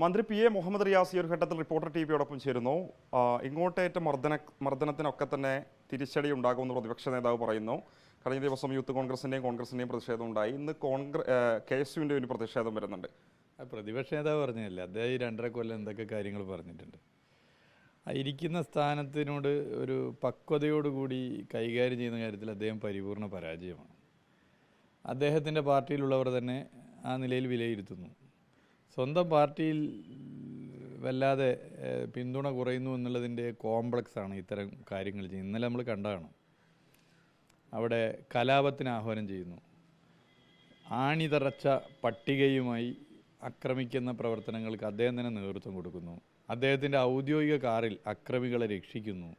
മന്ത്രി P A Muhammad Riyas ഈ ഒരു ഘട്ടത്തിൽ റിപ്പോർട്ടർ ടി വിയോടൊപ്പം ചേരുന്നു. ഇങ്ങോട്ടേറ്റ മർദ്ദന മർദ്ദനത്തിനൊക്കെ തന്നെ തിരിച്ചടി ഉണ്ടാകുമെന്ന് പ്രതിപക്ഷ നേതാവ് പറയുന്നു. കഴിഞ്ഞ ദിവസം യൂത്ത് കോൺഗ്രസിന്റെയും കോൺഗ്രസിന്റെയും പ്രതിഷേധം ഉണ്ടായി. ഇന്ന് കോൺഗ്രസ് കെ എസ് യുവിന്റെ ഒരു പ്രതിഷേധം വരുന്നുണ്ട്. പ്രതിപക്ഷ നേതാവ് പറഞ്ഞതല്ലേ അദ്ദേഹം ഈ രണ്ടര കൊല്ലം എന്തൊക്കെ കാര്യങ്ങൾ പറഞ്ഞിട്ടുണ്ട്. ഇരിക്കുന്ന സ്ഥാനത്തിനോട് ഒരു പക്വതയോടുകൂടി കൈകാര്യം ചെയ്യുന്ന കാര്യത്തിൽ അദ്ദേഹം പരിപൂർണ പരാജയമാണ്. അദ്ദേഹത്തിന്റെ പാർട്ടിയിലുള്ളവർ തന്നെ ആ നിലയിൽ വിലയിരുത്തുന്നു. സ്വന്തം പാർട്ടിയിൽ വല്ലാതെ പിന്തുണ കുറയുന്നു എന്നുള്ളതിന്റെ കോംപ്ലക്സ് ആണ് ഇത്തരം കാര്യങ്ങൾ ചെയ്യുന്നത്. ഇന്നലെ നമ്മൾ കണ്ടതാണ്. അവിടെ കലാപത്തിന് ആഹ്വാനം ചെയ്യുന്നു. ആണിതറച്ച പട്ടികയുമായി ആക്രമിക്കുന്ന പ്രവർത്തനങ്ങൾക്ക് അദ്ദേഹം തന്നെ നേതൃത്വം കൊടുക്കുന്നു. അദ്ദേഹത്തിന്റെ ഔദ്യോഗിക കാറിൽ അക്രമികളെ രക്ഷിക്കുന്നു.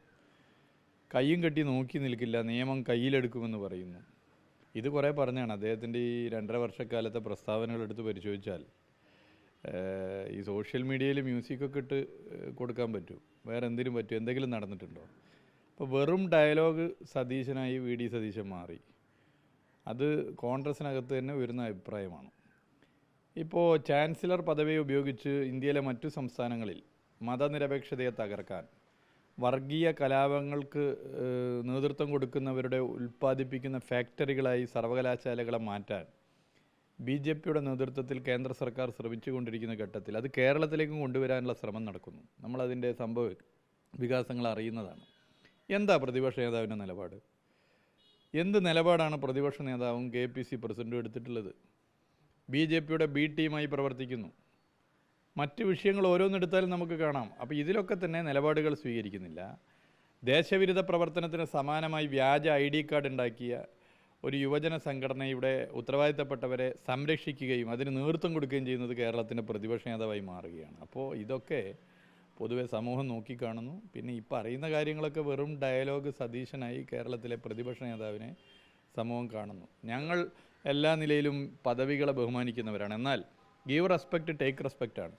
കയ്യും കെട്ടി നോക്കി നിൽക്കില്ല നിയമം കയ്യിലെടുക്കുമെന്ന് പറയുന്നു. ഇത് കുറേ പറഞ്ഞാണ്. അദ്ദേഹത്തിന്റെ ഈ രണ്ടര വർഷക്കാലത്തെ പ്രസ്താവനകൾ എടുത്ത് പരിശോധിച്ചാൽ ഈ സോഷ്യൽ മീഡിയയിൽ മ്യൂസിക്കൊക്കെ ഇട്ട് കൊടുക്കാൻ പറ്റും. വേറെ എന്തിനും പറ്റും. എന്തെങ്കിലും നടന്നിട്ടുണ്ടോ? അപ്പോൾ വെറും ഡയലോഗ് സതീശനായി വി ഡി സതീശൻ മാറി. അത് കോൺഗ്രസിനകത്ത് തന്നെ വരുന്ന അഭിപ്രായമാണ്. ഇപ്പോൾ ചാൻസലർ പദവി ഉപയോഗിച്ച് ഇന്ത്യയിലെ മറ്റു സംസ്ഥാനങ്ങളിൽ മതനിരപേക്ഷതയെ തകർക്കാൻ വർഗീയ കലാപങ്ങൾക്ക് നേതൃത്വം കൊടുക്കുന്നവരുടെ ഉൽപ്പാദിപ്പിക്കുന്ന ഫാക്ടറികളായി സർവകലാശാലകളെ മാറ്റാൻ ബി ജെ പിയുടെ നേതൃത്വത്തിൽ കേന്ദ്ര സർക്കാർ ശ്രമിച്ചുകൊണ്ടിരിക്കുന്ന ഘട്ടത്തിൽ അത് കേരളത്തിലേക്കും കൊണ്ടുവരാനുള്ള ശ്രമം നടക്കുന്നു. നമ്മളതിന്റെ സംഭവ വികാസങ്ങൾ അറിയുന്നതാണ്. എന്താ പ്രതിപക്ഷ നേതാവിന്റെ നിലപാട്? എന്ത് നിലപാടാണ് പ്രതിപക്ഷ നേതാവും കെ പി സി പ്രസിഡന്റും എടുത്തിട്ടുള്ളത്? ബി ജെ പിയുടെ ബി ടീമായി പ്രവർത്തിക്കുന്നു. മറ്റ് വിഷയങ്ങൾ ഓരോന്നെടുത്താലും നമുക്ക് കാണാം. അപ്പോൾ ഇതിലൊക്കെ തന്നെ നിലപാടുകൾ സ്വീകരിക്കുന്നില്ല. ദേശവിരുദ്ധ പ്രവർത്തനത്തിന് സമാനമായി വ്യാജ ഐ ഡി കാർഡ് ഉണ്ടാക്കിയ ഒരു യുവജന സംഘടനയുടെ ഉത്തരവാദിത്തപ്പെട്ടവരെ സംരക്ഷിക്കുകയും അതിന് നേതൃത്വം കൊടുക്കുകയും ചെയ്യുന്നത് കേരളത്തിന്റെ പ്രതിപക്ഷ നേതാവായി മാറുകയാണ്. അപ്പോൾ ഇതൊക്കെ പൊതുവെ സമൂഹം നോക്കിക്കാണുന്നു. പിന്നെ ഈ പറയുന്ന കാര്യങ്ങളൊക്കെ വെറും ഡയലോഗ് സതീശനായി കേരളത്തിലെ പ്രതിപക്ഷ നേതാവിനെ സമൂഹം കാണുന്നു. ഞങ്ങൾ എല്ലാ നിലയിലും പദവികളെ ബഹുമാനിക്കുന്നവരാണ്. എന്നാൽ ഗീവ് റെസ്പെക്റ്റ് ടേക്ക് റെസ്പെക്റ്റ് ആണ്.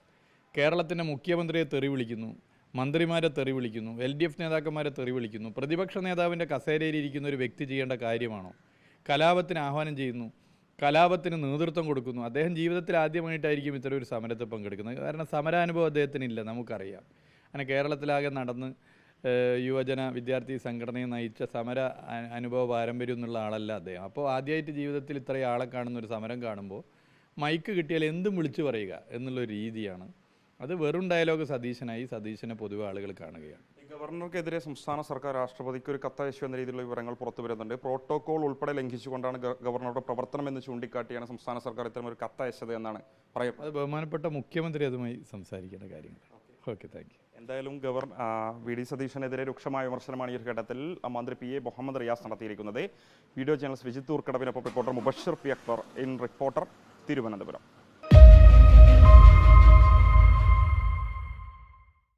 കേരളത്തിന്റെ മുഖ്യമന്ത്രിയെ തെറി വിളിക്കുന്നു മന്ത്രിമാരെ തെറി വിളിക്കുന്നു എൽ ഡി എഫ് നേതാക്കന്മാരെ തെറി വിളിക്കുന്നു പ്രതിപക്ഷ നേതാവിന്റെ കസേരയിൽ ഇരിക്കുന്ന ഒരു വ്യക്തി ചെയ്യേണ്ട കാര്യമാണോ? കലാപത്തിന് ആഹ്വാനം ചെയ്യുന്നു. കലാപത്തിന് നേതൃത്വം കൊടുക്കുന്നു. അദ്ദേഹം ജീവിതത്തിൽ ആദ്യമായിട്ടായിരിക്കും ഇത്തരം ഒരു സമരത്തിൽ പങ്കെടുക്കുന്നത്. കാരണം സമരാനുഭവം അദ്ദേഹത്തിനില്ല നമുക്കറിയാം. അങ്ങനെ കേരളത്തിലാകെ നടന്ന് യുവജന വിദ്യാർത്ഥി സംഘടനയെ നയിച്ച സമര അനുഭവ പാരമ്പര്യം എന്നുള്ള ആളല്ല അദ്ദേഹം. അപ്പോൾ ആദ്യമായിട്ട് ജീവിതത്തിൽ ഇത്രയും ആളെ കാണുന്ന ഒരു സമരം കാണുമ്പോൾ മൈക്ക് കിട്ടിയാൽ എന്തും വിളിച്ചു പറയുക എന്നുള്ളൊരു രീതിയാണ്. അത് വെറും ഡയലോഗ് സതീശനായി സതീശനെ പൊതുവെ ആളുകൾ കാണുകയാണ്. ഗവർണർക്കെതിരെ സംസ്ഥാന സർക്കാർ രാഷ്ട്രപതിക്ക് ഒരു കത്തയച്ചു എന്ന രീതിയിലുള്ള വിവരങ്ങൾ പുറത്തു വരുന്നുണ്ട്. പ്രോട്ടോകോൾ ഉൾപ്പെടെ ലംഘിച്ചുകൊണ്ടാണ് ഗവർണറുടെ പ്രവർത്തനം എന്ന് ചൂണ്ടിക്കാട്ടിയാണ് സംസ്ഥാന സർക്കാർ ഇത്തരം ഒരു കത്തയച്ചത് എന്നാണ് പറയപ്പെടുന്നത് അത് ബഹുമാനപ്പെട്ട മുഖ്യമന്ത്രി അതുമായി സംസാരിക്കേണ്ട കാര്യങ്ങൾ. ഓക്കെ. Thank you. എന്തായാലും ഗവർ ആ, വി. ഡി. സതീഷിനെതിരെ രൂക്ഷമായ വിമർശനമാണ് ഈ ഒരു ഘട്ടത്തിൽ മന്ത്രി പി. എ. മുഹമ്മദ് റിയാസ് നടത്തിയിരിക്കുന്നത്. Video channel Sreejith ഊർക്കടവിനൊപ്പം reporter Mubashir P. Akbar in Reporter Thiruvananthapuram.